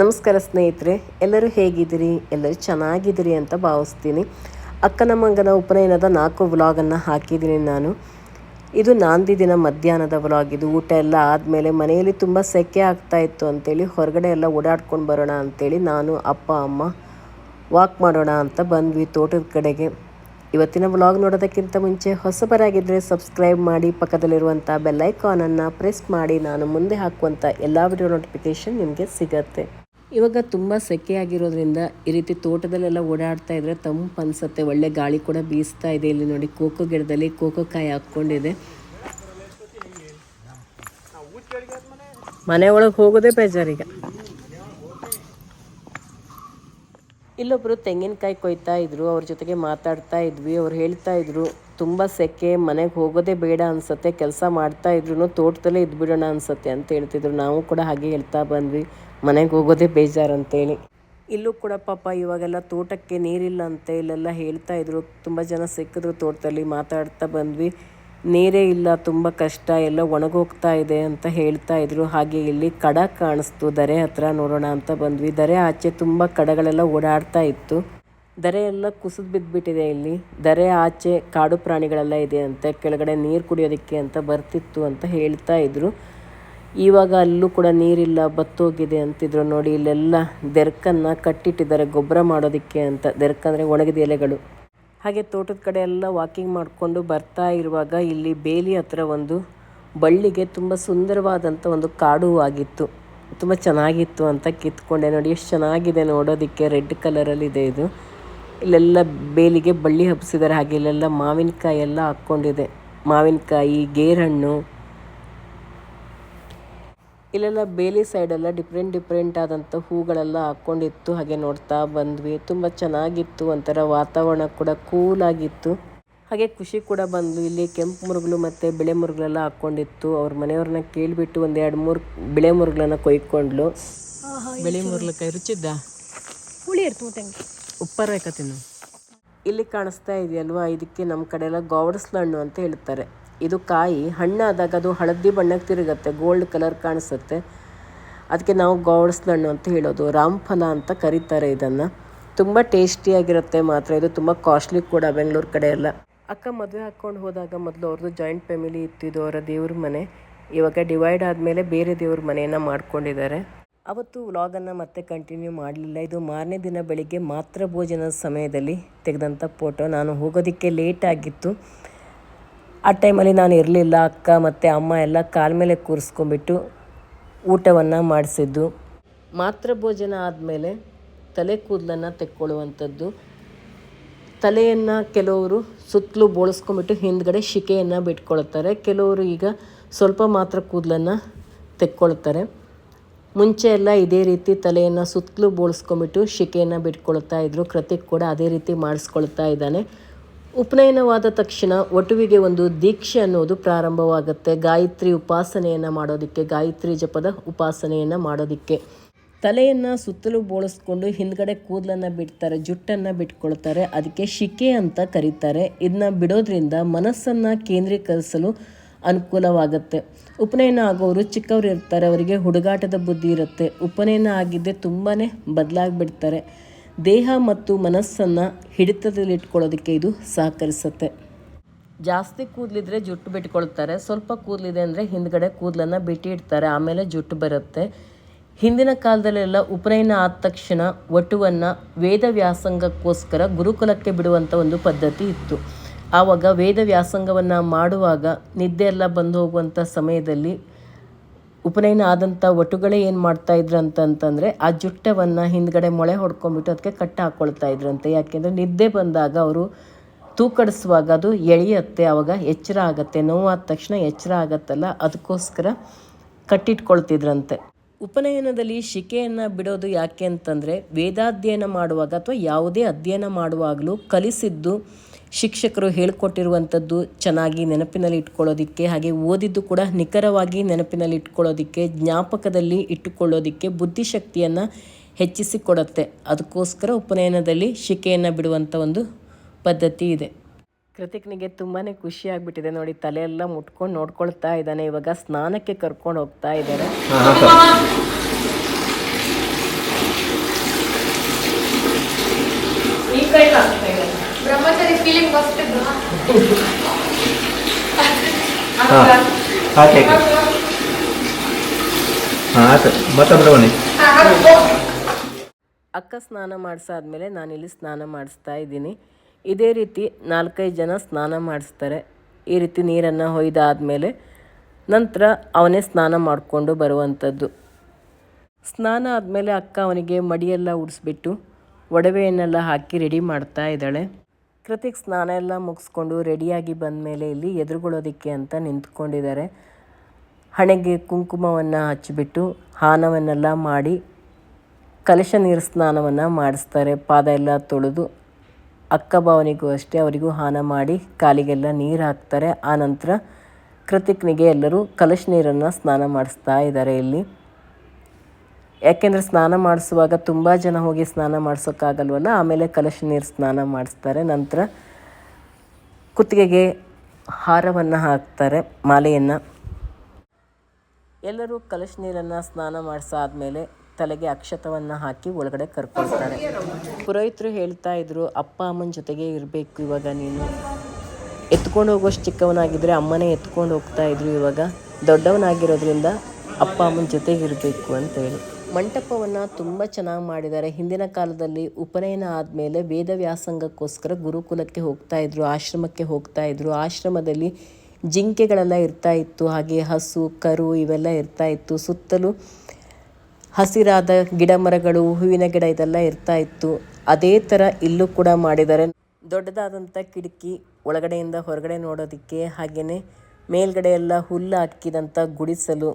ನಮಸ್ಕಾರ ಸ್ನೇಹಿತರೆ, ಎಲ್ಲರೂ ಹೇಗಿದ್ದೀರಿ? ಎಲ್ಲರೂ ಚೆನ್ನಾಗಿದ್ದೀರಿ ಅಂತ ಭಾವಿಸ್ತೀನಿ. ಅಕ್ಕನ ಮಗನ ಉಪನಯನದ ನಾಲ್ಕು ವ್ಲಾಗನ್ನು ಹಾಕಿದ್ದೀನಿ ನಾನು. ಇದು ನಾಂದಿ ದಿನ ಮಧ್ಯಾಹ್ನದ ವ್ಲಾಗ್. ಇದು ಊಟ ಎಲ್ಲ ಆದಮೇಲೆ ಮನೆಯಲ್ಲಿ ತುಂಬ ಸೆಕೆ ಆಗ್ತಾ ಇತ್ತು ಅಂತೇಳಿ ಹೊರಗಡೆ ಎಲ್ಲ ಓಡಾಡ್ಕೊಂಡು ಬರೋಣ ಅಂತೇಳಿ ನಾನು, ಅಪ್ಪ, ಅಮ್ಮ ವಾಕ್ ಮಾಡೋಣ ಅಂತ ಬಂದ್ವಿ ತೋಟದ ಕಡೆಗೆ. ಇವತ್ತಿನ ವ್ಲಾಗ್ ನೋಡೋದಕ್ಕಿಂತ ಮುಂಚೆ ಹೊಸಬರಾಗಿದ್ದರೆ ಸಬ್ಸ್ಕ್ರೈಬ್ ಮಾಡಿ, ಪಕ್ಕದಲ್ಲಿರುವಂಥ ಬೆಲ್ಲೈಕಾನನ್ನು ಪ್ರೆಸ್ ಮಾಡಿ, ನಾನು ಮುಂದೆ ಹಾಕುವಂಥ ಎಲ್ಲ ವಿಡಿಯೋ ನೋಟಿಫಿಕೇಷನ್ ನಿಮಗೆ ಸಿಗತ್ತೆ. ಇವಾಗ ತುಂಬ ಸೆಕೆಯಾಗಿರೋದ್ರಿಂದ ಈ ರೀತಿ ತೋಟದಲ್ಲೆಲ್ಲ ಓಡಾಡ್ತಾ ಇದ್ರೆ ತಂಪು ಅನ್ಸುತ್ತೆ. ಒಳ್ಳೆ ಗಾಳಿ ಕೂಡ ಬೀಸ್ತಾ ಇದೆ ಇಲ್ಲಿ ನೋಡಿ. ಕೋಕೋ ಗಿಡದಲ್ಲಿ ಕೋಕೋ ಕಾಯಿ ಹಾಕ್ಕೊಂಡಿದೆ. ಮನೆ ಒಳಗೆ ಹೋಗೋದೇ ಬೇಜಾರೀಗ ಇಲ್ಲೊಬ್ರು ತೆಂಗಿನಕಾಯಿ ಕೊಯ್ತಾ ಇದ್ರು, ಅವ್ರ ಜೊತೆಗೆ ಮಾತಾಡ್ತಾ ಇದ್ವಿ, ಅವ್ರು ಹೇಳ್ತಾ ಇದ್ರು. ತುಂಬ ಸೆಕೆ, ಮನೆಗೆ ಹೋಗೋದೇ ಬೇಡ ಅನ್ಸುತ್ತೆ, ಕೆಲಸ ಮಾಡ್ತಾ ಇದ್ರು ತೋಟದಲ್ಲೇ ಇದ್ಬಿಡೋಣ ಅನ್ಸುತ್ತೆ ಅಂತ ಹೇಳ್ತಿದ್ರು. ನಾವು ಕೂಡ ಹಾಗೆ ಹೇಳ್ತಾ ಬಂದ್ವಿ. ಮನೆಗೆ ಹೋಗೋದೇ ಬೇಜಾರು ಅಂತೇಳಿ ಇಲ್ಲೂ ಕೂಡ ಪಾಪ ಇವಾಗೆಲ್ಲ ತೋಟಕ್ಕೆ ನೀರಿಲ್ಲ ಅಂತ, ಇಲ್ಲೆಲ್ಲ ಹೇಳ್ತಾ ಇದ್ರು. ತುಂಬ ಜನ ಸಿಕ್ಕಿದ್ರು ತೋಟದಲ್ಲಿ ಮಾತಾಡ್ತಾ ಬಂದ್ವಿ. ನೀರೇ ಇಲ್ಲ, ತುಂಬ ಕಷ್ಟ, ಎಲ್ಲ ಒಣಗೋಗ್ತಾ ಇದೆ ಅಂತ ಹೇಳ್ತಾ ಇದ್ರು. ಹಾಗೆ ಇಲ್ಲಿ ಕಡ ಕಾಣಿಸ್ತು, ದರೆ ಹತ್ರ ನೋಡೋಣ ಅಂತ ಬಂದ್ವಿ. ದರೆ ಆಚೆ ತುಂಬ ಕಡಗಳೆಲ್ಲ ಓಡಾಡ್ತಾ ಇತ್ತು. ದರೆ ಎಲ್ಲ ಕುಸಿದು ಬಿದ್ದುಬಿಟ್ಟಿದೆ ಇಲ್ಲಿ. ದರೆ ಆಚೆ ಕಾಡು ಪ್ರಾಣಿಗಳೆಲ್ಲ ಇದೆ ಅಂತೆ. ಕೆಳಗಡೆ ನೀರು ಕುಡಿಯೋದಕ್ಕೆ ಅಂತ ಬರ್ತಿತ್ತು ಅಂತ ಹೇಳ್ತಾ ಇದ್ರು. ಇವಾಗ ಅಲ್ಲೂ ಕೂಡ ನೀರಿಲ್ಲ, ಬತ್ತೋಗಿದೆ ಅಂತಿದ್ರು. ನೋಡಿ, ಇಲ್ಲೆಲ್ಲ ದೆರ್ಕನ್ನು ಕಟ್ಟಿಟ್ಟಿದ್ದಾರೆ ಗೊಬ್ಬರ ಮಾಡೋದಕ್ಕೆ ಅಂತ. ಅಂದರೆ ಒಣಗಿದ ಎಲೆಗಳು. ಹಾಗೆ ತೋಟದ ಕಡೆ ಎಲ್ಲ ವಾಕಿಂಗ್ ಮಾಡಿಕೊಂಡು ಬರ್ತಾ ಇರುವಾಗ ಇಲ್ಲಿ ಬೇಲಿ ಹತ್ರ ಒಂದು ಬಳ್ಳಿಗೆ ತುಂಬ ಸುಂದರವಾದಂಥ ಒಂದು ಕಾಡು ಆಗಿತ್ತು. ತುಂಬ ಚೆನ್ನಾಗಿತ್ತು ಅಂತ ಕಿತ್ಕೊಂಡೆ. ನೋಡಿ, ಎಷ್ಟು ಚೆನ್ನಾಗಿದೆ ನೋಡೋದಕ್ಕೆ. ರೆಡ್ ಕಲರಲ್ಲಿದೆ ಇದು. ಇಲ್ಲೆಲ್ಲ ಬೇಲಿಗೆ ಬಳ್ಳಿ ಹಬ್ಸಿದ್ದಾರೆ ಹಾಗೆ ಇಲ್ಲೆಲ್ಲ ಮಾವಿನಕಾಯಿ ಎಲ್ಲ ಹಾಕ್ಕೊಂಡಿದೆ. ಮಾವಿನಕಾಯಿ ಗೇರಹಣ್ಣು. ಇಲ್ಲೆಲ್ಲ ಬೇಲಿ ಸೈಡೆಲ್ಲ ಡಿಫ್ರೆಂಟ್ ಡಿಫ್ರೆಂಟ್ ಆದಂಥ ಹೂಗಳೆಲ್ಲ ಹಾಕ್ಕೊಂಡಿತ್ತು ಹಾಗೆ ನೋಡ್ತಾ ಬಂದ್ವಿ. ತುಂಬ ಚೆನ್ನಾಗಿತ್ತು ಒಂಥರ ವಾತಾವರಣ ಕೂಡ ಕೂಲ್ ಆಗಿತ್ತು ಹಾಗೆ ಖುಷಿ ಕೂಡ ಬಂದು ಇಲ್ಲಿ ಕೆಂಪು ಮುರುಗಳು ಮತ್ತು ಬಿಳೆ ಮುರುಗಲೆಲ್ಲ ಹಾಕ್ಕೊಂಡಿತ್ತು. ಅವ್ರ ಮನೆಯವ್ರನ್ನ ಕೇಳಿಬಿಟ್ಟು ಒಂದು ಎರಡು ಮೂರು ಬಿಳೆ ಮುರುಗಲನ್ನ ಕೊಯ್ಕೊಂಡ್ಲು ಬಿಳಿ ಕೈ ರುಚಿದ್ದ? ಹುಳಿ ಇರ್ತದೆ ತಂಗಿ ಉಪ್ಪರ ತಿನ್ನು ಇಲ್ಲಿ ಕಾಣಿಸ್ತಾ ಇದೆಯಲ್ವಾ? ಇದಕ್ಕೆ ನಮ್ಮ ಕಡೆ ಎಲ್ಲ ಗೋವಡ್ಸ್ಲ ಹಣ್ಣು ಅಂತ ಹೇಳ್ತಾರೆ. ಇದು ಕಾಯಿ ಹಣ್ಣಾದಾಗ ಅದು ಹಳದಿ ಬಣ್ಣಕ್ಕೆ ತಿರುಗತ್ತೆ ಗೋಲ್ಡ್ ಕಲರ್ ಕಾಣಿಸುತ್ತೆ. ಅದಕ್ಕೆ ನಾವು ಗೋವಡ್ಸ್ಲ ಹಣ್ಣು ಅಂತ ಹೇಳೋದು. ರಾಮ್ಫಲ ಅಂತ ಕರೀತಾರೆ ಇದನ್ನು. ತುಂಬ ಟೇಸ್ಟಿಯಾಗಿರುತ್ತೆ ಮಾತ್ರ. ಇದು ತುಂಬ ಕಾಸ್ಟ್ಲಿ ಕೂಡ ಬೆಂಗಳೂರು ಕಡೆ ಎಲ್ಲ ಅಕ್ಕ ಮದುವೆ ಹಾಕ್ಕೊಂಡು ಹೋದಾಗ ಮೊದಲು ಅವ್ರದ್ದು ಜಾಯಿಂಟ್ ಫ್ಯಾಮಿಲಿ ಇತ್ತಿದ್ದು ಅವರ ದೇವ್ರ ಮನೆ. ಇವಾಗ ಡಿವೈಡ್ ಆದಮೇಲೆ ಬೇರೆ ದೇವ್ರ ಮನೆಯನ್ನು ಮಾಡ್ಕೊಂಡಿದ್ದಾರೆ. ಅವತ್ತು ವ್ಲಾಗನ್ನು ಮತ್ತೆ ಕಂಟಿನ್ಯೂ ಮಾಡಲಿಲ್ಲ. ಇದು ಮಾರನೇ ದಿನ ಬೆಳಿಗ್ಗೆ ಮಾತ್ರ ಭೋಜನ ಸಮಯದಲ್ಲಿ ತೆಗೆದಂಥ ಫೋಟೋ ನಾನು ಹೋಗೋದಕ್ಕೆ ಲೇಟ್ ಆಗಿತ್ತು. ಆ ಟೈಮಲ್ಲಿ ನಾನು ಇರಲಿಲ್ಲ. ಅಕ್ಕ ಮತ್ತು ಅಮ್ಮ ಎಲ್ಲ ಕಾಲ ಮೇಲೆ ಕೂರಿಸ್ಕೊಂಡ್ಬಿಟ್ಟು ಊಟವನ್ನು ಮಾಡಿಸಿದ್ದು. ಮಾತ್ರ ಭೋಜನ ಆದಮೇಲೆ ತಲೆ ಕೂದಲನ್ನು ತೆಕ್ಕೊಳ್ಳುವಂಥದ್ದು. ತಲೆಯನ್ನು ಕೆಲವರು ಸುತ್ತಲೂ ಬೋಳಿಸ್ಕೊಂಬಿಟ್ಟು ಹಿಂದ್ಗಡೆ ಶಿಕೆಯನ್ನು ಬಿಟ್ಕೊಳ್ತಾರೆ. ಕೆಲವರು ಈಗ ಸ್ವಲ್ಪ ಮಾತ್ರ ಕೂದಲನ್ನು ತೆಕ್ಕೊಳ್ತಾರೆ. ಮುಂಚೆ ಎಲ್ಲ ಇದೇ ರೀತಿ ತಲೆಯನ್ನು ಸುತ್ತಲೂ ಬೋಳಿಸ್ಕೊಂಬಿಟ್ಟು ಶಿಕೆಯನ್ನು ಬಿಟ್ಕೊಳ್ತಾ ಇದ್ರು. ಕೃತಿಕ್ ಕೂಡ ಅದೇ ರೀತಿ ಮಾಡಿಸ್ಕೊಳ್ತಾ ಇದ್ದಾನೆ. ಉಪನಯನವಾದ ತಕ್ಷಣ ಒಟುವಿಗೆ ಒಂದು ದೀಕ್ಷೆ ಅನ್ನೋದು ಪ್ರಾರಂಭವಾಗುತ್ತೆ. ಗಾಯತ್ರಿ ಉಪಾಸನೆಯನ್ನು ಮಾಡೋದಕ್ಕೆ, ಗಾಯತ್ರಿ ಜಪದ ಉಪಾಸನೆಯನ್ನು ಮಾಡೋದಕ್ಕೆ. ತಲೆಯನ್ನು ಸುತ್ತಲೂ ಬೋಳಿಸ್ಕೊಂಡು ಹಿಂದ್ಗಡೆ ಕೂದಲನ್ನು ಬಿಡ್ತಾರೆ, ಜುಟ್ಟನ್ನು ಬಿಟ್ಕೊಳ್ತಾರೆ. ಅದಕ್ಕೆ ಶಿಕೆ ಅಂತ ಕರೀತಾರೆ. ಇದನ್ನ ಬಿಡೋದ್ರಿಂದ ಮನಸ್ಸನ್ನು ಕೇಂದ್ರೀಕರಿಸಲು ಅನುಕೂಲವಾಗುತ್ತೆ. ಉಪನಯನ ಆಗೋರು ಚಿಕ್ಕವರು ಇರ್ತಾರೆ, ಅವರಿಗೆ ಹುಡುಗಾಟದ ಬುದ್ಧಿ ಇರುತ್ತೆ. ಉಪನಯನ ಆಗಿದ್ದೇ ತುಂಬಾ ಬದಲಾಗಿಬಿಡ್ತಾರೆ. ದೇಹ ಮತ್ತು ಮನಸ್ಸನ್ನು ಹಿಡಿತದಲ್ಲಿಟ್ಕೊಳ್ಳೋದಕ್ಕೆ ಇದು ಸಹಕರಿಸುತ್ತೆ. ಜಾಸ್ತಿ ಕೂದಲಿದ್ರೆ ಜುಟ್ಟು ಬಿಟ್ಕೊಳ್ತಾರೆ, ಸ್ವಲ್ಪ ಕೂದಲಿದೆ ಅಂದರೆ ಹಿಂದ್ಗಡೆ ಕೂದಲನ್ನು ಬಿಟ್ಟಿಡ್ತಾರೆ, ಆಮೇಲೆ ಜುಟ್ಟು ಬರುತ್ತೆ. ಹಿಂದಿನ ಕಾಲದಲ್ಲೆಲ್ಲ ಉಪನಯನ ಆದ ತಕ್ಷಣ ವಟುವನ್ನು ವೇದ ವ್ಯಾಸಂಗಕ್ಕೋಸ್ಕರ ಗುರುಕುಲಕ್ಕೆ ಬಿಡುವಂಥ ಒಂದು ಪದ್ಧತಿ ಇತ್ತು. ಆವಾಗ ವೇದ ವ್ಯಾಸಂಗವನ್ನು ಮಾಡುವಾಗ ನಿದ್ದೆ ಎಲ್ಲ ಬಂದು ಹೋಗುವಂಥ ಸಮಯದಲ್ಲಿ ಉಪನಯನ ಆದಂಥ ಒಟುಗಳೇ ಏನು ಮಾಡ್ತಾ ಇದ್ರು ಅಂತಂತಂದರೆ ಆ ಜುಟ್ಟವನ್ನು ಹಿಂದ್ಗಡೆ ಮೊಳೆ ಹೊಡ್ಕೊಂಡ್ಬಿಟ್ಟು ಅದಕ್ಕೆ ಕಟ್ಟ ಹಾಕ್ಕೊಳ್ತಾ ಇದ್ರಂತೆ ಯಾಕೆಂದರೆ ನಿದ್ದೆ ಬಂದಾಗ ಅವರು ತೂಕಡಿಸುವಾಗ ಅದು ಎಳೆಯುತ್ತೆ ಆವಾಗ ಎಚ್ಚರ ಆಗತ್ತೆ, ನೋವಾದ ತಕ್ಷಣ ಎಚ್ಚರ ಆಗತ್ತಲ್ಲ, ಅದಕ್ಕೋಸ್ಕರ ಕಟ್ಟಿಟ್ಕೊಳ್ತಿದ್ರಂತೆ. ಉಪನಯನದಲ್ಲಿ ಶಿಕೆಯನ್ನು ಬಿಡೋದು ಯಾಕೆ ಅಂತಂದರೆ ವೇದಾಧ್ಯಯನ ಮಾಡುವಾಗ ಅಥವಾ ಯಾವುದೇ ಅಧ್ಯಯನ ಮಾಡುವಾಗಲೂ ಕಲಿಸಿದ್ದು ಶಿಕ್ಷಕರು ಹೇಳ್ಕೊಟ್ಟಿರುವಂಥದ್ದು ಚೆನ್ನಾಗಿ ನೆನಪಿನಲ್ಲಿ ಇಟ್ಕೊಳ್ಳೋದಿಕ್ಕೆ, ಹಾಗೆ ಓದಿದ್ದು ಕೂಡ ನಿಖರವಾಗಿ ನೆನಪಿನಲ್ಲಿ ಇಟ್ಕೊಳ್ಳೋದಿಕ್ಕೆ, ಜ್ಞಾಪಕದಲ್ಲಿ ಇಟ್ಟುಕೊಳ್ಳೋದಿಕ್ಕೆ ಬುದ್ಧಿಶಕ್ತಿಯನ್ನು ಹೆಚ್ಚಿಸಿ ಕೊಡುತ್ತೆ ಅದಕ್ಕೋಸ್ಕರ ಉಪನಯನದಲ್ಲಿ ಶಿಕೆಯನ್ನು ಬಿಡುವಂಥ ಒಂದು ಪದ್ಧತಿ ಇದೆ. ಕೃತಿಕ್ನಿಗೆ ತುಂಬಾ ಖುಷಿ ಆಗಿಬಿಟ್ಟಿದೆ ನೋಡಿ, ತಲೆಯೆಲ್ಲ ಮುಟ್ಕೊಂಡು ನೋಡ್ಕೊಳ್ತಾ ಇದ್ದಾನೆ. ಇವಾಗ ಸ್ನಾನಕ್ಕೆ ಕರ್ಕೊಂಡು ಹೋಗ್ತಾ ಇದ್ದಾರೆ. ಅಕ್ಕ ಸ್ನಾನ ಮಾಡಿಸಾದ್ಮೇಲೆ ನಾನಿಲ್ಲಿ ಸ್ನಾನ ಮಾಡಿಸ್ತಾ ಇದ್ದೀನಿ. ಇದೇ ರೀತಿ ನಾಲ್ಕೈದು ಜನ ಸ್ನಾನ ಮಾಡಿಸ್ತಾರೆ. ಈ ರೀತಿ ನೀರನ್ನು ಹೊಯ್ದಾದ್ಮೇಲೆ ನಂತರ ಅವನೇ ಸ್ನಾನ ಮಾಡಿಕೊಂಡು ಬರುವಂಥದ್ದು. ಸ್ನಾನ ಆದಮೇಲೆ ಅಕ್ಕ ಅವನಿಗೆ ಮಡಿಯೆಲ್ಲ ಉಡಿಸ್ಬಿಟ್ಟು ಒಡವೆಯನ್ನೆಲ್ಲ ಹಾಕಿ ರೆಡಿ ಮಾಡ್ತಾ ಇದ್ದಾಳೆ. ಕೃತಿಕ್ ಸ್ನಾನ ಎಲ್ಲ ಮುಗಿಸ್ಕೊಂಡು ರೆಡಿಯಾಗಿ ಬಂದಮೇಲೆ ಇಲ್ಲಿ ಎದುರುಗೊಳ್ಳೋದಕ್ಕೆ ಅಂತ ನಿಂತ್ಕೊಂಡಿದ್ದಾರೆ. ಹಣೆಗೆ ಕುಂಕುಮವನ್ನು ಹಚ್ಚಿಬಿಟ್ಟು ಹಾನವನ್ನೆಲ್ಲ ಮಾಡಿ ಕಲಶ ನೀರು ಸ್ನಾನವನ್ನು ಮಾಡಿಸ್ತಾರೆ. ಪಾದ ಎಲ್ಲ ತೊಳೆದು ಅಕ್ಕ ಭಾವನಿಗೂ ಅಷ್ಟೇ ಅವರಿಗೂ ಹಾನ ಮಾಡಿ ಕಾಲಿಗೆಲ್ಲ ನೀರು ಹಾಕ್ತಾರೆ. ಆನಂತರ ಕೃತಿಕ್ನಿಗೆ ಎಲ್ಲರೂ ಕಲಶ ನೀರನ್ನು ಸ್ನಾನ ಮಾಡಿಸ್ತಾ ಇದ್ದಾರೆ ಇಲ್ಲಿ. ಯಾಕೆಂದರೆ ಸ್ನಾನ ಮಾಡಿಸುವಾಗ ತುಂಬ ಜನ ಹೋಗಿ ಸ್ನಾನ ಮಾಡಿಸೋಕ್ಕಾಗಲ್ವಲ್ಲ? ಆಮೇಲೆ ಕಲಶ ನೀರು ಸ್ನಾನ ಮಾಡಿಸ್ತಾರೆ. ನಂತರ ಕುತ್ತಿಗೆಗೆ ಹಾರವನ್ನು ಹಾಕ್ತಾರೆ, ಮಾಲೆಯನ್ನು. ಎಲ್ಲರೂ ಕಲಶ ನೀರನ್ನು ಸ್ನಾನ ಮಾಡಿಸಾದ್ಮೇಲೆ ತಲೆಗೆ ಅಕ್ಷತವನ್ನು ಹಾಕಿ ಒಳಗಡೆ ಕರ್ಕೊಳ್ತಾರೆ. ಪುರೋಹಿತರು ಹೇಳ್ತಾ ಇದ್ರು, ಅಪ್ಪ ಅಮ್ಮನ ಜೊತೆಗೆ ಇರಬೇಕು ಇವಾಗ ನೀನು. ಎತ್ಕೊಂಡು ಹೋಗೋಷ್ಟು ಚಿಕ್ಕವನಾಗಿದ್ದರೆ ಅಮ್ಮನೇ ಎತ್ಕೊಂಡು ಹೋಗ್ತಾ ಇದ್ರು ಇವಾಗ. ದೊಡ್ಡವನಾಗಿರೋದ್ರಿಂದ ಅಪ್ಪ ಅಮ್ಮನ ಜೊತೆಗೆ ಇರಬೇಕು ಅಂತ ಹೇಳಿ. ಮಂಟಪವನ್ನು ತುಂಬ ಚೆನ್ನಾಗಿ ಮಾಡಿದ್ದಾರೆ. ಹಿಂದಿನ ಕಾಲದಲ್ಲಿ ಉಪನಯನ ಆದಮೇಲೆ ವೇದ ವ್ಯಾಸಂಗಕ್ಕೋಸ್ಕರ ಗುರುಕುಲಕ್ಕೆ ಹೋಗ್ತಾ ಇದ್ರು, ಆಶ್ರಮಕ್ಕೆ ಹೋಗ್ತಾ ಇದ್ರು. ಆಶ್ರಮದಲ್ಲಿ ಜಿಂಕೆಗಳೆಲ್ಲ ಇರ್ತಾ ಇತ್ತು, ಹಾಗೆ ಹಸು, ಕರು ಇವೆಲ್ಲ ಇರ್ತಾ ಇತ್ತು. ಸುತ್ತಲೂ ಹಸಿರಾದ ಗಿಡ ಮರಗಳು ಹೂವಿನ ಗಿಡ ಇದೆಲ್ಲ ಇರ್ತಾ ಇತ್ತು. ಅದೇ ಥರ ಇಲ್ಲೂ ಕೂಡ ಮಾಡಿದ್ದಾರೆ. ದೊಡ್ಡದಾದಂಥ ಕಿಟಕಿ ಒಳಗಡೆಯಿಂದ ಹೊರಗಡೆ ನೋಡೋದಕ್ಕೆ ಹಾಗೆಯೇ ಮೇಲ್ಗಡೆ ಎಲ್ಲ ಹುಲ್ಲು ಹಾಕಿದಂಥ ಗುಡಿಸಲು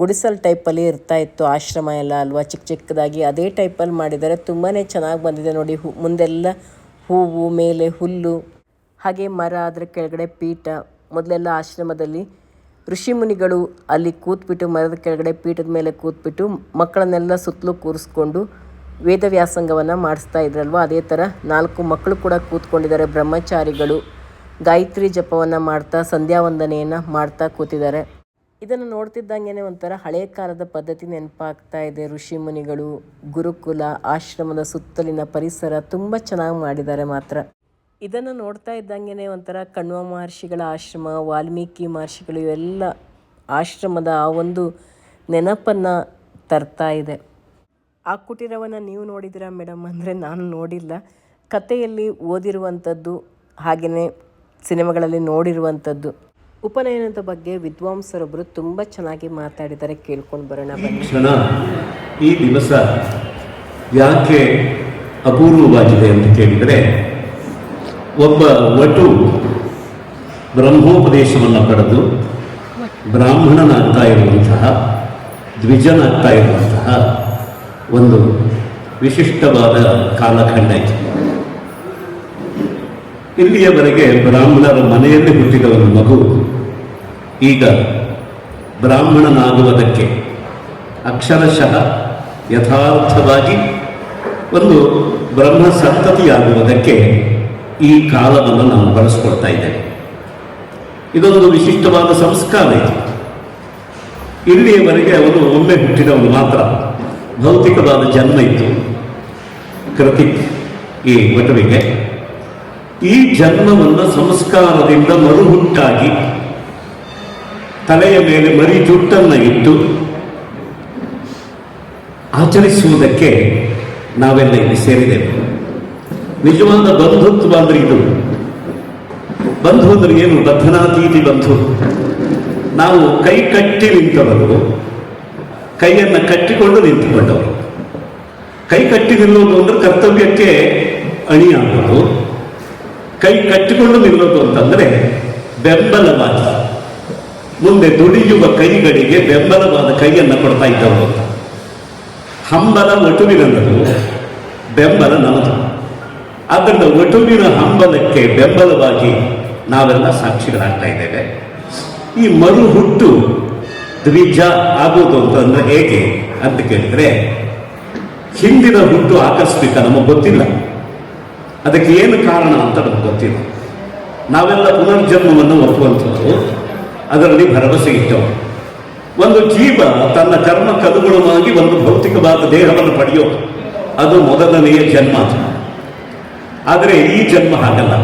ಗುಡಿಸಲ್ ಟೈಪಲ್ಲಿ ಇರ್ತಾ ಇತ್ತು. ಆಶ್ರಮ ಎಲ್ಲ ಅಲ್ವಾ? ಚಿಕ್ಕ ಚಿಕ್ಕದಾಗಿ ಅದೇ ಟೈಪಲ್ಲಿ ಮಾಡಿದ್ದಾರೆ. ತುಂಬಾ ಚೆನ್ನಾಗಿ ಬಂದಿದೆ ನೋಡಿ. ಹೂ, ಮುಂದೆಲ್ಲ ಹೂವು, ಮೇಲೆ ಹುಲ್ಲು, ಹಾಗೆ ಮರ ಅದರ ಕೆಳಗಡೆ ಪೀಠ. ಮೊದಲೆಲ್ಲ ಆಶ್ರಮದಲ್ಲಿ ಋಷಿ ಮುನಿಗಳು ಅಲ್ಲಿ ಕೂತ್ಬಿಟ್ಟು, ಮರದ ಕೆಳಗಡೆ ಪೀಠದ ಮೇಲೆ ಕೂತ್ಬಿಟ್ಟು ಮಕ್ಕಳನ್ನೆಲ್ಲ ಸುತ್ತಲೂ ಕೂರಿಸ್ಕೊಂಡು ವೇದ ವ್ಯಾಸಂಗವನ್ನು ಮಾಡಿಸ್ತಾ ಇದ್ರಲ್ವ? ಅದೇ ಥರ ನಾಲ್ಕು ಮಕ್ಕಳು ಕೂಡ ಕೂತ್ಕೊಂಡಿದ್ದಾರೆ. ಬ್ರಹ್ಮಚಾರಿಗಳು ಗಾಯತ್ರಿ ಜಪವನ್ನು ಮಾಡ್ತಾ ಸಂಧ್ಯಾ ವಂದನೆಯನ್ನು ಮಾಡ್ತಾ ಕೂತಿದ್ದಾರೆ. ಇದನ್ನು ನೋಡ್ತಿದ್ದಂಗೆ ಒಂಥರ ಹಳೆಯ ಕಾಲದ ಪದ್ಧತಿ ನೆನಪಾಗ್ತಾ ಇದೆ. ಋಷಿ ಮುನಿಗಳು, ಗುರುಕುಲ, ಆಶ್ರಮದ ಸುತ್ತಲಿನ ಪರಿಸರ ತುಂಬ ಚೆನ್ನಾಗಿ ಮಾಡಿದ್ದಾರೆ ಮಾತ್ರ. ಇದನ್ನು ನೋಡ್ತಾ ಇದ್ದಂಗೆ ಒಂಥರ ಕಣ್ವ ಮಹರ್ಷಿಗಳ ಆಶ್ರಮ, ವಾಲ್ಮೀಕಿ ಮಹರ್ಷಿಗಳು ಇವೆಲ್ಲ ಆಶ್ರಮದ ಆ ಒಂದು ನೆನಪನ್ನು ತರ್ತಾ ಇದೆ. ಆ ಕುಟೀರವನ್ನು ನೀವು ನೋಡಿದ್ದೀರಾ ಮೇಡಮ್ ಅಂದರೆ ನಾನು ನೋಡಿಲ್ಲ. ಕಥೆಯಲ್ಲಿ ಓದಿರುವಂಥದ್ದು ಹಾಗೆಯೇ ಸಿನಿಮಾಗಳಲ್ಲಿ ನೋಡಿರುವಂಥದ್ದು. ಉಪನಯನದ ಬಗ್ಗೆ ವಿದ್ವಾಂಸರೊಬ್ಬರು ತುಂಬ ಚೆನ್ನಾಗಿ ಮಾತಾಡಿದರೆ ಕೇಳ್ಕೊಂಡು ಬರೋಣ ಕ್ಷಣ, ಈ ದಿವಸ ಯಾಕೆ ಅಪೂರ್ವವಾಗಿದೆ ಅಂತ ಕೇಳಿದರೆ, ಒಬ್ಬ ವಟು ಬ್ರಹ್ಮೋಪದೇಶವನ್ನು ಪಡೆದು ಬ್ರಾಹ್ಮಣನಾಗ್ತಾ ಇರುವಂತಹ, ದ್ವಿಜನಾಗ್ತಾ ಇರುವಂತಹ ಒಂದು ವಿಶಿಷ್ಟವಾದ ಕಾಲಖಂಡ ಐತಿ ಇಲ್ಲಿಯವರೆಗೆ ಬ್ರಾಹ್ಮಣರ ಮನೆಯಲ್ಲಿ ಹುಟ್ಟಿದ ಒಂದು ಮಗು ಈಗ ಬ್ರಾಹ್ಮಣನಾಗುವುದಕ್ಕೆ ಅಕ್ಷರಶಃ ಯಥಾರ್ಥವಾಗಿ ಒಂದು ಬ್ರಹ್ಮ ಸಂತತಿಯಾಗುವುದಕ್ಕೆ ಈ ಕಾಲವನ್ನು ನಾವು ಬಳಸ್ಕೊಳ್ತಾ ಇದ್ದೇವೆ. ಇದೊಂದು ವಿಶಿಷ್ಟವಾದ ಸಂಸ್ಕಾರ ಇದು. ಇಲ್ಲಿಯವರೆಗೆ ಅವನು ಒಮ್ಮೆ ಹುಟ್ಟಿದವನು ಮಾತ್ರ. ಭೌತಿಕವಾದ ಜನ್ಮ ಇತ್ತು ಕೃತಿ ಈ ಮಟುವಿಗೆ ಈ ಜನ್ಮವನ್ನು ಸಂಸ್ಕಾರದಿಂದ ಮರುಹುಟ್ಟಾಗಿ ತಲೆಯ ಮೇಲೆ ಮರಿ ಜುಟ್ಟನ್ನು ಇಟ್ಟು ಆಚರಿಸುವುದಕ್ಕೆ ನಾವೆಲ್ಲ ಇಲ್ಲಿ ಸೇರಿದ್ದೇವೆ. ನಿಜವಾದ ಬಂಧುತ್ವ ಅಂದ್ರೆ ಇದು. ಬಂಧು ಅಂದ್ರೆ ಏನು? ಬದ್ಧನಾತೀತಿ ಬಂಧು. ನಾವು ಕೈ ಕಟ್ಟಿ ನಿಂತವರು, ಕೈಯನ್ನು ಕಟ್ಟಿಕೊಂಡು ನಿಂತುಕೊಂಡವರು. ಕೈ ಕಟ್ಟಿ ನಿಲ್ಲೋದು ಅಂದ್ರೆ ಕರ್ತವ್ಯಕ್ಕೆ ಅಣಿಯಾಗೋದು ಕೈ ಕಟ್ಟಿಕೊಂಡು ನಿಲ್ಲೋದು ಅಂತಂದ್ರೆ ಬೆಂಬಲವಾಗಿ ಮುಂದೆ ದುಡಿಯುವ ಕೈಗಳಿಗೆ ಬೆಂಬಲವಾದ ಕೈಯನ್ನು ಕೊಡ್ತಾ ಇದ್ದವರು ಅಂತ. ಹಂಬಲ ಒಟುವಿನದು ಬೆಂಬಲ ನಮ್ಮದು. ಆದ್ದರಿಂದ ಒಟುವಿನ ಹಂಬಲಕ್ಕೆ ಬೆಂಬಲವಾಗಿ ನಾವೆಲ್ಲ ಸಾಕ್ಷಿಗಳಾಗ್ತಾ ಇದ್ದೇವೆ. ಈ ಮರು ಹುಟ್ಟು ದ್ವಿಜ ಆಗುವುದು ಅಂತಂದ್ರೆ ಹೇಗೆ ಅಂತ ಕೇಳಿದ್ರೆ, ಹಿಂದಿನ ಹುಟ್ಟು ಆಕಸ್ಮಿಕ ನಮಗೆ ಗೊತ್ತಿಲ್ಲ. ಅದಕ್ಕೆ ಏನು ಕಾರಣ ಅಂತ ನಮ್ಗೆ ಗೊತ್ತಿಲ್ಲ. ನಾವೆಲ್ಲ ಪುನರ್ಜನ್ಮವನ್ನು ಒಪ್ಪುವಂಥದ್ದು ಅದರಲ್ಲಿ ಭರವಸೆ ಇತ್ತು ಒಂದು ಜೀವ ತನ್ನ ಕರ್ಮಕ್ಕನುಗುಣವಾಗಿ ಒಂದು ಭೌತಿಕವಾದ ದೇಹವನ್ನು ಪಡೆಯೋ ಅದು ಮೊದಲನೆಯ ಜನ್ಮ ಆದರೆ ಈ ಜನ್ಮ ಹಾಗಲ್ಲ.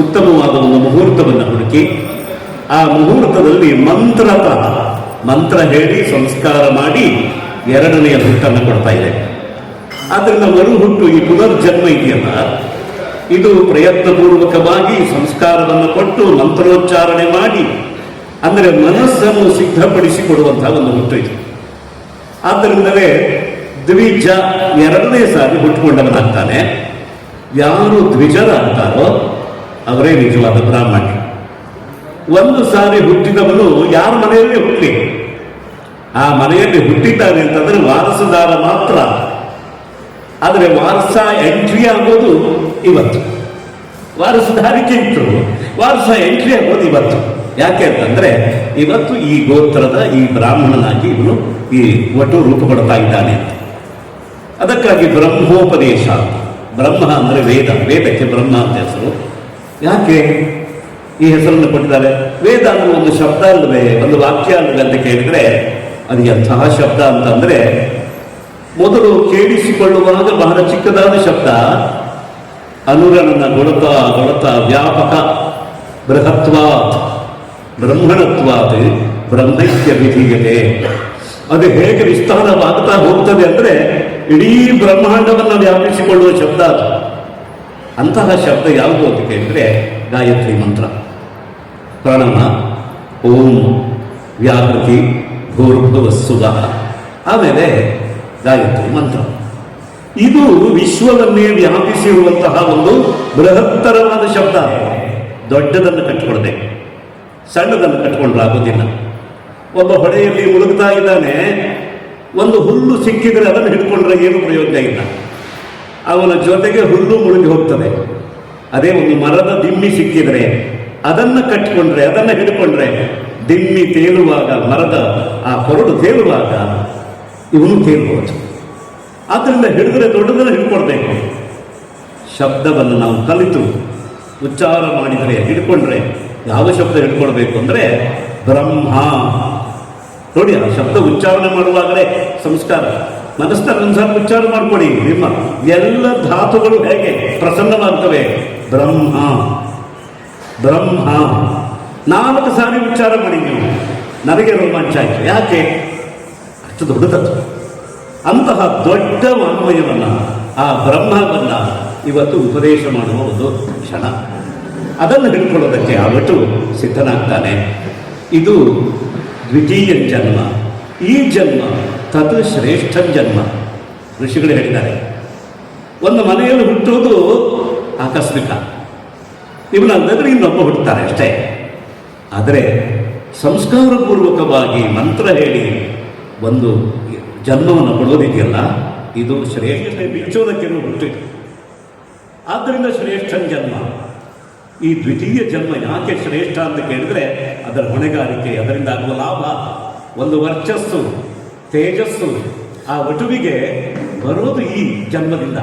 ಉತ್ತಮವಾದ ಒಂದು ಮುಹೂರ್ತವನ್ನು ಹುಡುಕಿ, ಆ ಮುಹೂರ್ತದಲ್ಲಿ ಮಂತ್ರತ ಮಂತ್ರ ಹೇಳಿ ಸಂಸ್ಕಾರ ಮಾಡಿ ಎರಡನೆಯ ಹುಟ್ಟನ್ನು ಕೊಡ್ತಾ ಇದೆ. ಆದ್ರಿಂದ ಮರು ಹುಟ್ಟು ಈ ಪುನರ್ಜನ್ಮ ಇದೆಯಲ್ಲ. ಇದು ಪ್ರಯತ್ನಪೂರ್ವಕವಾಗಿ ಸಂಸ್ಕಾರವನ್ನು ಕೊಟ್ಟು ಮಂತ್ರೋಚ್ಚಾರಣೆ ಮಾಡಿ ಅಂದರೆ ಮನಸ್ಸನ್ನು ಸಿದ್ಧಪಡಿಸಿಕೊಡುವಂತಹ ಒಂದು ಹುಟ್ಟು ಇದು. ಆದ್ದರಿಂದಲೇ ದ್ವಿಜ ಎರಡನೇ ಸಾರಿ ಹುಟ್ಟುಕೊಂಡವನಾಗ್ತಾನೆ. ಯಾರು ದ್ವಿಜರಾಗ್ತಾರೋ ಅವರೇ ನಿಜವಾದ ಬ್ರಾಹ್ಮಣ. ಒಂದು ಸಾರಿ ಹುಟ್ಟಿದವನು ಯಾರ ಮನೆಯಲ್ಲಿ ಹುಟ್ಟಲಿ ಆ ಮನೆಯಲ್ಲಿ ಹುಟ್ಟಿದ್ದಾನೆ ಅಂತಂದ್ರೆ ವಾರಸುದಾರ ಮಾತ್ರ. ಆದರೆ ವಾರಸ ಎಂಟ್ರಿ ಆಗೋದು ಇವತ್ತು. ವಾರಸುದಾರಿಕೆ ಇತ್ತು. ವಾರಸ ಎಂಟ್ರಿ ಆಗೋದು ಇವತ್ತು. ಯಾಕೆ ಅಂತಂದ್ರೆ ಇವತ್ತು ಈ ಗೋತ್ರದ ಈ ಬ್ರಾಹ್ಮಣನಾಗಿ ಇವನು ಈ ಒಟ್ಟು ರೂಪ ಕೊಡ್ತಾ ಇದ್ದಾನೆ. ಅದಕ್ಕಾಗಿ ಬ್ರಹ್ಮೋಪದೇಶ, ಬ್ರಹ್ಮ ಅಂದ್ರೆ ವೇದ, ವೇದಕ್ಕೆ ಬ್ರಹ್ಮ ಅಂತ ಹೆಸರು. ಯಾಕೆ? ಈ ಹೆಸರನ್ನು ಕೊಟ್ಟಿದ್ದಾರೆ ವೇದ ಅನ್ನೋ ಒಂದು ಶಬ್ದ ಅಲ್ವೇ ಒಂದು ವಾಕ್ಯ ಅಲ್ಲವೇ ಅಂತ ಕೇಳಿದ್ರೆ ಅದು ಎಂತಹ ಶಬ್ದ ಅಂತಂದ್ರೆ, ಮೊದಲು ಕೇಳಿಸಿಕೊಳ್ಳುವಾಗ ಬಹಳ ಚಿಕ್ಕದಾದ ಶಬ್ದ. ಅನುರಣನ ಗೊಳತ ಗೊಳತ ವ್ಯಾಪಕ ಬೃಹತ್ವ. ಬ್ರಹ್ಮಣತ್ವಾದ ಬ್ರಹ್ಮೈಕ್ಯ ವಿಧೀಯತೆ ಅದು ಹೇಗೆ ವಿಸ್ತಾರವಾಗ್ತಾ ಹೋಗ್ತದೆ ಅಂದರೆ ಇಡೀ ಬ್ರಹ್ಮಾಂಡವನ್ನು ವ್ಯಾಪಿಸಿಕೊಳ್ಳುವ ಶಬ್ದ ಅದು. ಅಂತಹ ಶಬ್ದ ಯಾವುದು ಅಂತ ಕೇಳಿದ್ರೆ ಗಾಯತ್ರಿ ಮಂತ್ರ. ಪ್ರಣವ ಓಂ, ವ್ಯಾಕೃತಿ ಭೂರ್ಭುವಸ್ಸುಗ ಆಮೇಲೆ ಗಾಯತ್ರಿ ಮಂತ್ರ. ಇದು ವಿಶ್ವವನ್ನೇ ವ್ಯಾಪಿಸಿರುವಂತಹ ಒಂದು ಬೃಹತ್ತರವಾದ ಶಬ್ದ. ದೊಡ್ಡದನ್ನು ಕಟ್ಟಿಕೊಳ್ಬೇಕು ಸಣ್ಣದನ್ನು ಕಟ್ಟಿಕೊಂಡ್ರೆ ಆಗೋದಿಲ್ಲ ಒಬ್ಬ ಹೊಡೆಯಲ್ಲಿ ಮುಳುಗ್ತಾ ಇದ್ದಾನೆ, ಒಂದು ಹುಲ್ಲು ಸಿಕ್ಕಿದರೆ ಅದನ್ನು ಹಿಡ್ಕೊಂಡ್ರೆ ಏನು ಪ್ರಯೋಜನ ಇಲ್ಲ. ಅವನ ಜೊತೆಗೆ ಹುಲ್ಲು ಮುಳುಗಿ ಹೋಗ್ತದೆ. ಅದೇ ಒಂದು ಮರದ ದಿಮ್ಮಿ ಸಿಕ್ಕಿದರೆ ಅದನ್ನು ಕಟ್ಟಿಕೊಂಡ್ರೆ ಅದನ್ನು ಹಿಡ್ಕೊಂಡ್ರೆ ದಿಮ್ಮಿ ತೇಲುವಾಗ, ಮರದ ಆ ಕೊರಡು ತೇಲುವಾಗ ಇವನು ತೇಲುವುದು ಆದ್ದರಿಂದ ಹಿಡಿದ್ರೆ ದೊಡ್ಡದನ್ನು ಹಿಡ್ಕೊಡ್ಬೇಕು ಶಬ್ದವನ್ನು ನಾವು ಕಲಿತು ಉಚ್ಚಾರ ಮಾಡಿದರೆ ಹಿಡ್ಕೊಂಡ್ರೆ ಯಾವ ಶಬ್ದ ಹಿಡ್ಕೊಳ್ಬೇಕು ಅಂದ್ರೆ ಬ್ರಹ್ಮ. ನೋಡಿ, ಆ ಶಬ್ದ ಉಚ್ಚಾರಣೆ ಮಾಡುವಾಗಲೇ ಸಂಸ್ಕಾರ. ಮನಸ್ಸಿನ ಅನುಸಾರ ಉಚ್ಚಾರ ಮಾಡ್ಕೊಡಿ ನಿಮ್ಮ ಎಲ್ಲ ಧಾತುಗಳು ಹೇಗೆ ಪ್ರಸನ್ನವಾಗ್ತವೆ? ಬ್ರಹ್ಮ. ಬ್ರಹ್ಮ. ನಾಲ್ಕು ಸಾರಿ ಉಚ್ಚಾರ ಮಾಡಿ ನೀವು. ನನಗೆ ರೋಮಾಂಚ ಆಯ್ತು. ಯಾಕೆ? ಅಷ್ಟು ಅಂತಹ ದೊಡ್ಡ ವಾಂಗ್ಮಯವನ್ನು, ಆ ಬ್ರಹ್ಮವನ್ನು ಇವತ್ತು ಉಪದೇಶ ಮಾಡುವ ಒಂದು ಕ್ಷಣ. ಅದನ್ನು ಹಿಡ್ಕೊಳ್ಳೋದಕ್ಕೆ ಆ ಸಿದ್ಧನಾಗ್ತಾನೆ. ಇದು ದ್ವಿತೀಯ ಜನ್ಮ. ಈ ಜನ್ಮ ತತ್ ಶ್ರೇಷ್ಠ ಜನ್ಮ. ಋಷಿಗಳು ಹೇಳಿದ್ದಾರೆ. ಒಂದು ಮನೆಯಲ್ಲಿ ಹುಟ್ಟುವುದು ಆಕಸ್ಮಿಕ. ಇವನಲ್ಲದ್ರೆ ಇನ್ನೊಬ್ಬ ಹುಡ್ತಾರೆ ಅಷ್ಟೇ. ಆದರೆ ಸಂಸ್ಕಾರಪೂರ್ವಕವಾಗಿ ಮಂತ್ರ ಹೇಳಿ ಒಂದು ಜನ್ಮವನ್ನು ಕೊಡೋದಿದೆಯಲ್ಲ, ಇದು ಶ್ರೇಷ್ಠ ಬಿಚ್ಚೋದಕ್ಕೆ ಹುಟ್ಟಿತು ಆದ್ದರಿಂದ ಶ್ರೇಷ್ಠ ಜನ್ಮ. ಈ ದ್ವಿತೀಯ ಜನ್ಮ ಯಾಕೆ ಶ್ರೇಷ್ಠ ಅಂತ ಕೇಳಿದ್ರೆ, ಅದರ ಹೊಣೆಗಾರಿಕೆ, ಅದರಿಂದ ಆಗುವ ಲಾಭ, ಒಂದು ವರ್ಚಸ್ಸು, ತೇಜಸ್ಸು, ಆ ವಟುವಿಗೆ ಬರೋದು ಈ ಜನ್ಮದಿಂದ.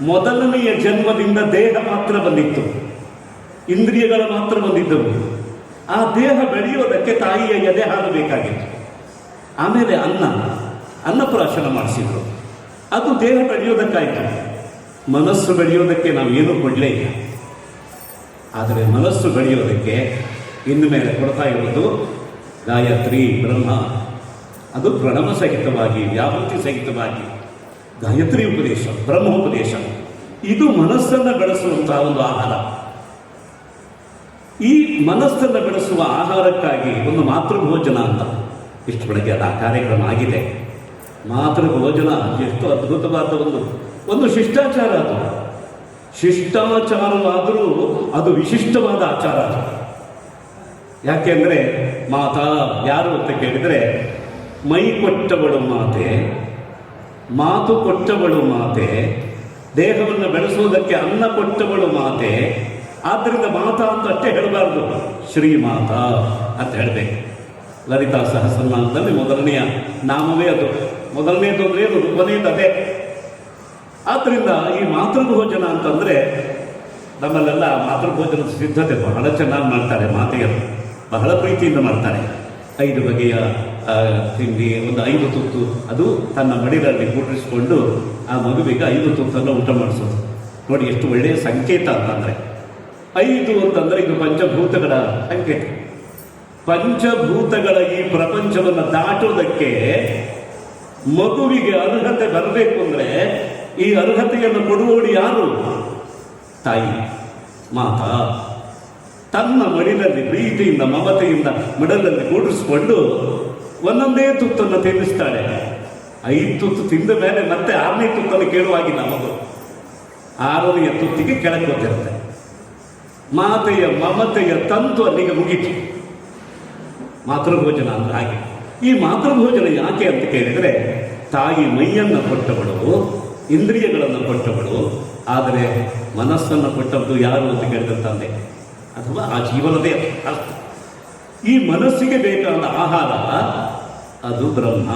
ಮೊದಲನೆಯ ಜನ್ಮದಿಂದ ದೇಹ ಮಾತ್ರ ಬಂದಿತ್ತು. ಇಂದ್ರಿಯಗಳು ಮಾತ್ರ ಬಂದಿದ್ದವು. ಆ ದೇಹ ಬೆಳೆಯೋದಕ್ಕೆ ತಾಯಿಯ ಎದೆ ಹಾಲು ಬೇಕಾಗಿತ್ತು. ಆಮೇಲೆ ಅನ್ನ, ಅನ್ನಪ್ರಾಶನ ಮಾಡಿಸಿದ್ರು. ಅದು ದೇಹ ಬೆಳೆಯೋದಕ್ಕಾಯಿತು. ಮನಸ್ಸು ಬೆಳೆಯೋದಕ್ಕೆ ನಾವು ಏನೂ ಕೊಡಲೇ ಇಲ್ಲ. ಆದರೆ ಮನಸ್ಸು ಬೆಳೆಯೋದಕ್ಕೆ ಇನ್ನು ಮೇಲೆ ಕೊಡ್ತಾ ಇರೋದು ಗಾಯತ್ರಿ ಬ್ರಹ್ಮ. ಅದು ಪ್ರಣವ ಸಹಿತವಾಗಿ, ವ್ಯಾಪೃತಿ ಸಹಿತವಾಗಿ. ಗಾಯತ್ರಿ ಉಪದೇಶ ಬ್ರಹ್ಮೋಪದೇಶ ಇದು ಮನಸ್ಸನ್ನು ಬೆಳೆಸುವಂತಹ ಒಂದು ಆಹಾರ. ಈ ಮನಸ್ಸನ್ನು ಬೆಳೆಸುವ ಆಹಾರಕ್ಕಾಗಿ ಒಂದು ಮಾತೃಭೋಜನ ಅಂತ. ಇಷ್ಟು ಬೆಳಗ್ಗೆ ಅದು ಆ ಕಾರ್ಯಕ್ರಮ ಆಗಿದೆ. ಮಾತೃಭೋಜನ, ಎಷ್ಟು ಅದ್ಭುತವಾದ ಒಂದು ಒಂದು ಶಿಷ್ಟಾಚಾರ ಅದು. ಶಿಷ್ಟಾಚಾರವಾದರೂ ಅದು ವಿಶಿಷ್ಟವಾದ ಆಚಾರ. ಯಾಕೆಂದರೆ ಮಾತಾ, ಯಾರು ಅಂತ ಕೇಳಿದರೆ, ಮೈ ಕೊಟ್ಟವಳು ಮಾತೆ, ಮಾತು ಕೊಟ್ಟವಳು ಮಾತೆ, ದೇಹವನ್ನು ಬೆಳೆಸುವುದಕ್ಕೆ ಅನ್ನ ಕೊಟ್ಟವಳು ಮಾತೆ, ಆದ್ದರಿಂದ ಮಾತಾ ಅಂತ ಅಷ್ಟೇ ಹೇಳಬಾರ್ದು. ಶ್ರೀ ಮಾತಾ ಅಂತ ಹೇಳಬೇಕು. ಲಲಿತಾ ಸಹಸ್ರನಾಮದಲ್ಲಿ ಮೊದಲನೆಯ ನಾಮವೇ ಅದು. ಮೊದಲನೇದು ಅಂದ್ರೆ ಕೊನೆಯದು ಅದೇ ಆದ್ದರಿಂದ ಈ ಮಾತೃಭೋಜನ ಅಂತಂದ್ರೆ ನಮ್ಮಲ್ಲೆಲ್ಲ ಮಾತೃಭೋಜನದ ಸಿದ್ಧತೆ, ಬಹಳ ಚೆನ್ನಾಗಿ ಮಾಡ್ತಾರೆ ಮಾತೆಯರು. ಬಹಳ ಪ್ರೀತಿಯಿಂದ ಮಾಡ್ತಾರೆ. ಐದು ಬಗೆಯ ತಿಂಡಿ, ಒಂದು ಐದು ತುತ್ತು, ಅದು ತನ್ನ ಮಡಿಲಲ್ಲಿ ಕೂಡಿಸಿಕೊಂಡು ಆ ಮಗುವಿಗೆ ಐದು ತುತ್ತನ್ನು ಊಟ ಮಾಡಿಸೋದು. ನೋಡಿ, ಎಷ್ಟು ಒಳ್ಳೆಯ ಸಂಕೇತ ಅಂತಂದರೆ ಐದು ಅಂತಂದ್ರೆ ಇದು ಪಂಚಭೂತಗಳ ಸಂಕೇತ. ಪಂಚಭೂತಗಳ ಈ ಪ್ರಪಂಚವನ್ನು ದಾಟುವುದಕ್ಕೆ ಮಗುವಿಗೆ ಅರ್ಹತೆ ಬರಬೇಕು ಅಂದ್ರೆ ಈ ಅರ್ಹತೆಯನ್ನು ಕೊಡುವವಳು ಯಾರು? ತಾಯಿ, ಮಾತಾ. ತನ್ನ ಮಡಿಲಲ್ಲಿ ಪ್ರೀತಿಯಿಂದ, ಮಮತೆಯಿಂದ ಮಡಲಲ್ಲಿ ಕೂಡಿಸ್ಕೊಂಡು ಒಂದೊಂದೇ ತುತ್ತನ್ನು ತಿನ್ನಿಸ್ತಾಳೆ. ಐದು ತುತ್ತು ತಿಂದ ಮೇಲೆ ಮತ್ತೆ ಆರನೇ ತುತ್ತನ್ನು ಕೇಳುವಾಗಿ ಮಗು. ಆರನೆಯ ತುತ್ತಿಗೆ ಕೆಳಗೆ ಗೊತ್ತಿರುತ್ತೆ ಮಾತೆಯ ಮಮತೆಯ ತಂತು ಅಲ್ಲಿಗೆ ಮುಗಿತು. ಮಾತೃಭೋಜನ ಅಂದ್ರೆ ಹಾಗೆ. ಈ ಮಾತೃಭೋಜನ ಯಾಕೆ ಅಂತ ಕೇಳಿದರೆ, ತಾಯಿ ಮೈಯನ್ನು ಕೊಟ್ಟವಳು, ಇಂದ್ರಿಯಗಳನ್ನು ಕೊಟ್ಟವಳು, ಆದರೆ ಮನಸ್ಸನ್ನು ಕೊಟ್ಟದ್ದು ಯಾರು ಅಂತ ಕೇಳಿದ ತಂದೆ. ಅಥವಾ ಆ ಜೀವನದೇ ಅರ್ಥ. ಈ ಮನಸ್ಸಿಗೆ ಬೇಕಾದ ಆಹಾರ, ಅದು ಬ್ರಹ್ಮ.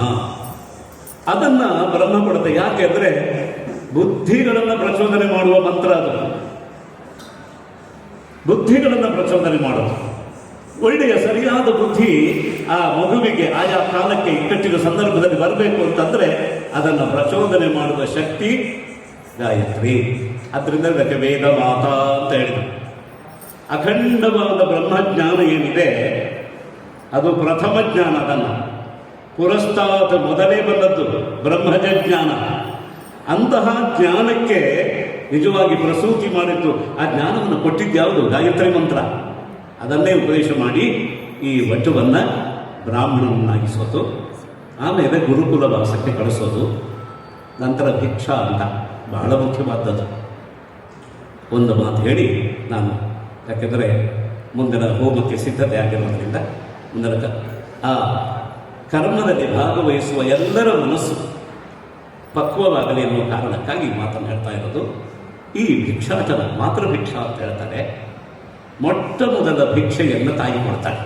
ಅದನ್ನ ಬ್ರಹ್ಮ ಕೊಡುತ್ತೆ. ಯಾಕೆ ಅಂದ್ರೆ, ಬುದ್ಧಿಗಳನ್ನು ಪ್ರಚೋದನೆ ಮಾಡುವ ಮಂತ್ರ ಅದು. ಬುದ್ಧಿಗಳನ್ನು ಪ್ರಚೋದನೆ ಮಾಡೋದು ಒಳ್ಳೆಯ ಸರಿಯಾದ ಬುದ್ಧಿ ಆ ಮಗುವಿಗೆ ಆಯಾ ಕಾಲಕ್ಕೆ ಇಕ್ಕಟ್ಟಿನ ಸಂದರ್ಭದಲ್ಲಿ ಬರಬೇಕು ಅಂತಂದ್ರೆ ಅದನ್ನು ಪ್ರಚೋದನೆ ಮಾಡುವ ಶಕ್ತಿ ಗಾಯತ್ರಿ. ಅದರಿಂದ ಅದಕ್ಕೆ ವೇದ ಮಾತಾ ಅಂತ ಹೇಳಿದರು. ಅಖಂಡವಾದ ಬ್ರಹ್ಮಜ್ಞಾನ ಏನಿದೆ, ಅದು ಪ್ರಥಮ ಜ್ಞಾನ ಅದನ್ನು ಪುರಸ್ತಾದ ಮೊದಲೇ ಬಂದದ್ದು ಬ್ರಹ್ಮಜ ಜ್ಞಾನ. ಅಂತಹ ಜ್ಞಾನಕ್ಕೆ ನಿಜವಾಗಿ ಪ್ರಸೂತಿ ಮಾಡಿದ್ದು ಆ ಜ್ಞಾನವನ್ನು ಕೊಟ್ಟಿದ್ದು ಯಾವುದು? ಗಾಯತ್ರಿ ಮಂತ್ರ. ಅದನ್ನೇ ಉಪದೇಶ ಮಾಡಿ ಈ ವಟುವನ್ನು ಬ್ರಾಹ್ಮಣನನ್ನಾಗಿಸೋದು. ಆಮೇಲೆ ಗುರುಕುಲ ವಾಸಕ್ಕೆ ಕಳಿಸೋದು. ನಂತರ ಭಿಕ್ಷಾ ಅಂತ, ಬಹಳ ಮುಖ್ಯವಾದದ್ದು. ಒಂದು ಮಾತು ಹೇಳಿ ನಾನು, ಯಾಕೆಂದರೆ ಮುಂದಿನ ಹೋಮಕ್ಕೆ ಸಿದ್ಧತೆ ಆಗಿರೋದ್ರಿಂದ ಮುಂದಿನ ಕ ಆ ಕರ್ಮದಲ್ಲಿ ಭಾಗವಹಿಸುವ ಎಲ್ಲರ ಮನಸ್ಸು ಪಕ್ವವಾಗಲಿ ಎನ್ನುವ ಕಾರಣಕ್ಕಾಗಿ ಮಾತನ್ನು ಹೇಳ್ತಾ ಇರೋದು. ಈ ಭಿಕ್ಷಾಚನ ಮಾತೃ ಭಿಕ್ಷಾ ಅಂತ ಹೇಳ್ತಾರೆ. ಮೊಟ್ಟ ಮೊದಲ ಭಿಕ್ಷೆಯನ್ನು ತಾಯಿ ಕೊಡ್ತಾಳೆ.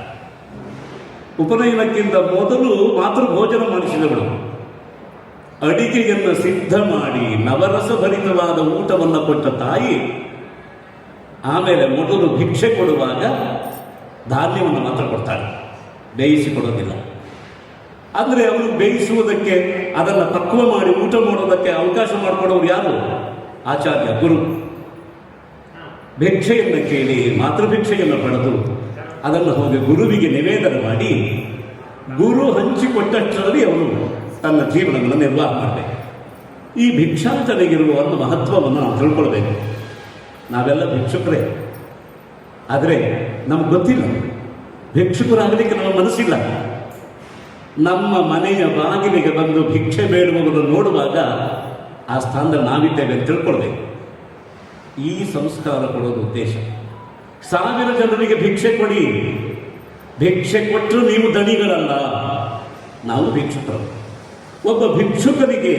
ಉಪನಯನಕ್ಕಿಂತ ಮೊದಲು ಮಾತೃ ಭೋಜನ ಮಾಡಿಸಿದವಳು. ಅಡಿಗೆಯನ್ನು ಸಿದ್ಧ ಮಾಡಿ ನವರಸಭರಿತವಾದ ಊಟವನ್ನು ಕೊಟ್ಟ ತಾಯಿ ಆಮೇಲೆ ಮೊದಲು ಭಿಕ್ಷೆ ಕೊಡುವಾಗ ಧಾನ್ಯವನ್ನು ಮಾತ್ರ ಕೊಡ್ತಾಳೆ. ಬೇಯಿಸಿ ಕೊಡೋದಿಲ್ಲ ಅವನು ಬೇಯಿಸುವುದಕ್ಕೆ, ಅದನ್ನು ಪಕ್ವ ಮಾಡಿ ಊಟ ಮಾಡೋದಕ್ಕೆ ಅವಕಾಶ ಮಾಡಿಕೊಡೋರು ಯಾರು? ಆಚಾರ್ಯ ಗುರು. ಭಿಕ್ಷೆಯನ್ನು ಕೇಳಿ ಮಾತೃಭಿಕ್ಷೆಯನ್ನು ಪಡೆದು ಅದನ್ನು ಹೋಗಿ ಗುರುವಿಗೆ ನಿವೇದನ ಮಾಡಿ ಗುರು ಹಂಚಿಕೊಟ್ಟಷ್ಟರಲ್ಲಿ ಅವನು ತನ್ನ ಜೀವನವನ್ನು ನಿರ್ವಾಹ ಮಾಡಬೇಕು. ಈ ಭಿಕ್ಷಾಂತನಿಗಿರುವ ಒಂದು ಮಹತ್ವವನ್ನು ನಾವು ತಿಳ್ಕೊಳ್ಬೇಕು. ನಾವೆಲ್ಲ ಭಿಕ್ಷುಕರೇ. ಆದರೆ ನಮ್ಗೆ ಗೊತ್ತಿಲ್ಲ. ಭಿಕ್ಷುಕರಾಗಲಿಕ್ಕೆ ನಮ್ಮ ಮನಸ್ಸಿಲ್ಲ. ನಮ್ಮ ಮನೆಯ ಬಾಗಿಲಿಗೆ ಬಂದು ಭಿಕ್ಷೆ ಬೇಡುವವರನ್ನು ನೋಡುವಾಗ ಆ ಸ್ಥಾನದಲ್ಲಿ ನಾವಿದ್ದೇವೆ ಅಂತ ತಿಳ್ಕೊಳ್ಬೇಕು. ಈ ಸಂಸ್ಕಾರ ಕೊಡೋದು ಉದ್ದೇಶ. ಸಾವಿರ ಜನರಿಗೆ ಭಿಕ್ಷೆ ಕೊಡಿ. ಭಿಕ್ಷೆ ಕೊಟ್ಟರು ನೀವು ದಣಿಗಳಲ್ಲ ನಾವು ಭಿಕ್ಷುಕರು. ಒಬ್ಬ ಭಿಕ್ಷುಕನಿಗೆ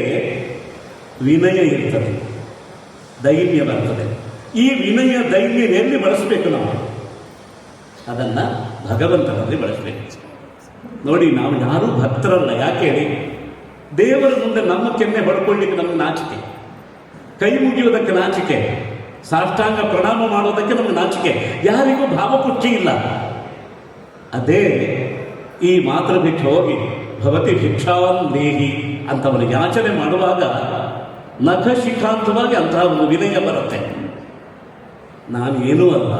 ವಿನಯ ಇರ್ತದೆ. ದೈನ್ಯ ಬರ್ತದೆ. ಈ ವಿನಯ ದೈನ್ಯ ಎಲ್ಲಿ ಬಳಸಬೇಕು ನಾವು. ಅದನ್ನು ಭಗವಂತನಲ್ಲಿ ಬಳಸಬೇಕು. ನೋಡಿ, ನಾವು ಯಾರೂ ಭಕ್ತರಲ್ಲ, ಯಾಕೆ ಹೇಳಿ? ದೇವರ ಮುಂದೆ ನಮ್ಮ ಕೆನ್ನೆ ಹೊಡ್ಕೊಳ್ಳಿಕ್ಕೆ ನಮ್ಮ ನಾಚಿಕೆ. ಕೈ ಮುಗಿಯುವುದಕ್ಕೆ ನಾಚಿಕೆ. ಸಾಷ್ಟಾಂಗ ಪ್ರಣಾಮ ಮಾಡೋದಕ್ಕೆ ನಮಗೆ ನಾಚಿಕೆ. ಯಾರಿಗೂ ಭಾವಪುಷ್ಟಿ ಇಲ್ಲ. ಅದೇ ಈ ಮಾತೃಭಿಕ್ಷೆ ಹೋಗಿ, ಭವತಿ ಭಿಕ್ಷಾನ್ ದೇಹಿ ಅಂತವನು ಯಾಚನೆ ಮಾಡುವಾಗ ನಖ ಶಿಖಾಂತವಾಗಿ ಅಂತಹ ಒಂದು ವಿನಯ ಬರುತ್ತೆ. ನಾನು ಏನೂ ಅಲ್ಲ.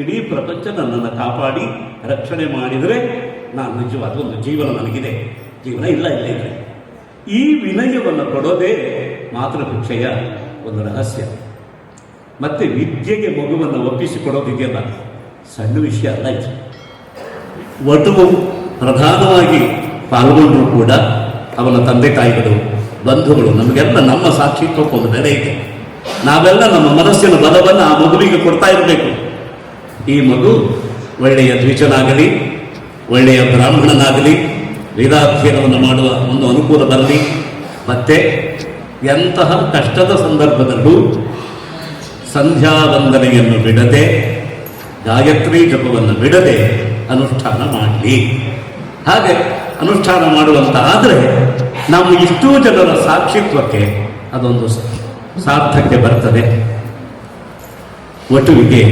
ಇಡೀ ಪ್ರಪಂಚ ನನ್ನನ್ನು ಕಾಪಾಡಿ, ರಕ್ಷಣೆ ಮಾಡಿದರೆ ನಾನು ನಿಜವಾದ ಒಂದು ಜೀವನ ನನಗಿದೆ. ಜೀವನ ಇಲ್ಲ ಇಲ್ಲ. ಈ ವಿನಯವನ್ನು ಕೊಡೋದೇ ಮಾತೃಭಿಕ್ಷೆಯ ಒಂದು ರಹಸ್ಯ. ಮತ್ತೆ ವಿದ್ಯೆಗೆ ಮಗುವನ್ನು ಒಪ್ಪಿಸಿಕೊಡೋದಿದೆಯಲ್ಲ ಸಣ್ಣ ವಿಷಯ ಅಲ್ಲ ಇದು. ವಟುವು ಪ್ರಧಾನವಾಗಿ ಪಾಲ್ಗೊಂಡರೂ ಕೂಡ ಅವನ ತಂದೆ ತಾಯಿಗಳು, ಬಂಧುಗಳು, ನಮಗೆಲ್ಲ ನಮ್ಮ ಸಾಕ್ಷಿತ್ವಕ್ಕೆ ಒಂದು ಬೆಲೆ ಇದೆ. ನಾವೆಲ್ಲ ನಮ್ಮ ಮನಸ್ಸಿನ ಬಲವನ್ನು ಆ ಮಗುವಿಗೆ ಕೊಡ್ತಾ ಇರಬೇಕು. ಈ ಮಗು ಒಳ್ಳೆಯ ದ್ವಿಜನಾಗಲಿ, ಒಳ್ಳೆಯ ಬ್ರಾಹ್ಮಣನಾಗಲಿ, ವೇದಾಧ್ಯಯನವನ್ನು ಮಾಡುವ ಒಂದು ಅನುಕೂಲ ಬರಲಿ. ಮತ್ತೆ ಎಂತಹ ಕಷ್ಟದ ಸಂದರ್ಭದಲ್ಲೂ ಸಂಧ್ಯಾ ವಂದನೆಯನ್ನು ಬಿಡದೆ, ಗಾಯತ್ರಿ ಜಪವನ್ನು ಬಿಡದೆ ಅನುಷ್ಠಾನ ಮಾಡಲಿ. ಹಾಗೆ ಅನುಷ್ಠಾನ ಮಾಡುವಂತ ಆದರೆ ನಾವು ಇಷ್ಟೂ ಜನರ ಸಾಕ್ಷಿತ್ವಕ್ಕೆ ಅದೊಂದು ಸಾರ್ಥಕ್ಕೆ ಬರ್ತದೆ. ಒಟುವಿಗೆ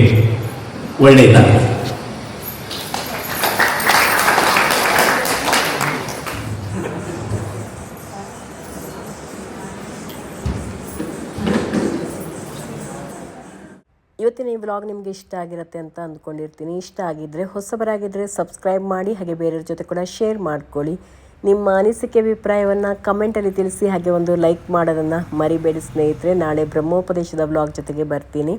ಒಳ್ಳೆಯದಾಗಲಿ ಇವತ್ತಿನ ಈ ವ್ಲಾಗ್ ನಿಮಗೆ ಇಷ್ಟ ಆಗಿರುತ್ತೆ ಅಂತ ಅಂದ್ಕೊಂಡಿರ್ತೀನಿ. ಇಷ್ಟ ಆಗಿದ್ದರೆ ಹೊಸಬರಾಗಿದ್ದರೆ ಸಬ್ಸ್ಕ್ರೈಬ್ ಮಾಡಿ, ಹಾಗೆ ಬೇರೆಯವ್ರ ಜೊತೆ ಕೂಡ ಶೇರ್ ಮಾಡ್ಕೊಳ್ಳಿ. ನಿಮ್ಮ ಅನಿಸಿಕೆ, ಅಭಿಪ್ರಾಯವನ್ನು ಕಮೆಂಟಲ್ಲಿ ತಿಳಿಸಿ, ಹಾಗೆ ಒಂದು ಲೈಕ್ ಮಾಡೋದನ್ನು ಮರಿಬೇಡಿ ಸ್ನೇಹಿತರೆ. ನಾಳೆ ಬ್ರಹ್ಮೋಪದೇಶದ ವ್ಲಾಗ್ ಜೊತೆಗೆ ಬರ್ತೀನಿ.